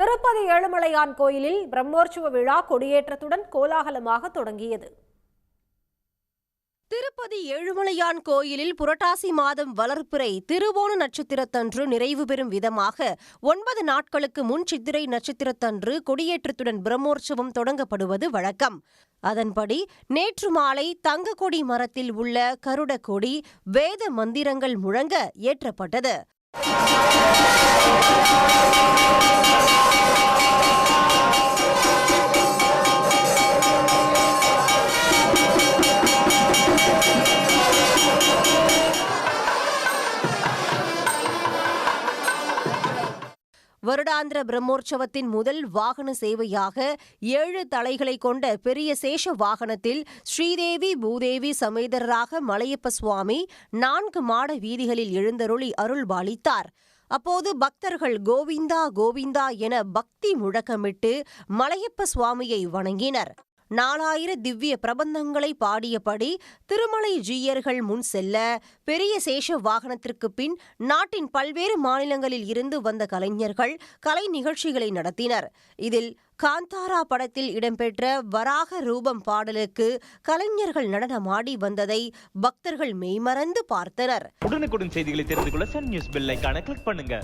திருப்பதி ஏழுமலையான் கோயிலில் பிரம்மோற்சவ விழா கொடியேற்றத்துடன் கோலாகலமாக தொடங்கியது. திருப்பதி ஏழுமலையான் கோயிலில் புரட்டாசி மாதம் வளர்ப்பிறை திருவோண நட்சத்திரத்தன்று நிறைவு பெறும் விதமாக ஒன்பது நாட்களுக்கு முன் சித்திரை நட்சத்திரத்தன்று கொடியேற்றத்துடன் பிரம்மோற்சவம் தொடங்கப்படுவது வழக்கம். அதன்படி நேற்று மாலை தங்கக்கொடி மரத்தில் உள்ள கருட கொடி வேத மந்திரங்கள் முழங்க ஏற்றப்பட்டது. வருடாந்திர பிரம்மோற்சவத்தின் முதல் வாகன சேவையாக ஏழு தலைகளை கொண்ட பெரிய சேஷ வாகனத்தில் ஸ்ரீதேவி பூதேவி சமேதரராக மலையப்ப சுவாமி நான்கு மாட வீதிகளில் எழுந்தருளி அருள்பாலித்தார். அப்போது பக்தர்கள் கோவிந்தா கோவிந்தா என பக்தி முழக்கமிட்டு மலையப்ப சுவாமியை வணங்கினர். நாலாயிர திவ்ய பிரபந்தங்களை பாடியபடி திருமலை ஜீயர்கள் முன் செல்ல பெரிய சேஷ வாகனத்திற்கு பின் நாட்டின் பல்வேறு மாநிலங்களில் இருந்து வந்த கலைஞர்கள் கலை நிகழ்ச்சிகளை நடத்தினர். இதில் காந்தாரா படத்தில் இடம்பெற்ற வராக ரூபம் பாடலுக்கு கலைஞர்கள் நடனமாடி வந்ததை பக்தர்கள் மெய்மறந்து பார்த்தனர். உடனுக்குடன் செய்திகளை தெரிந்து கொள்ள சன் நியூஸ் பெல்லைக்கான கிளிக் பண்ணுங்க.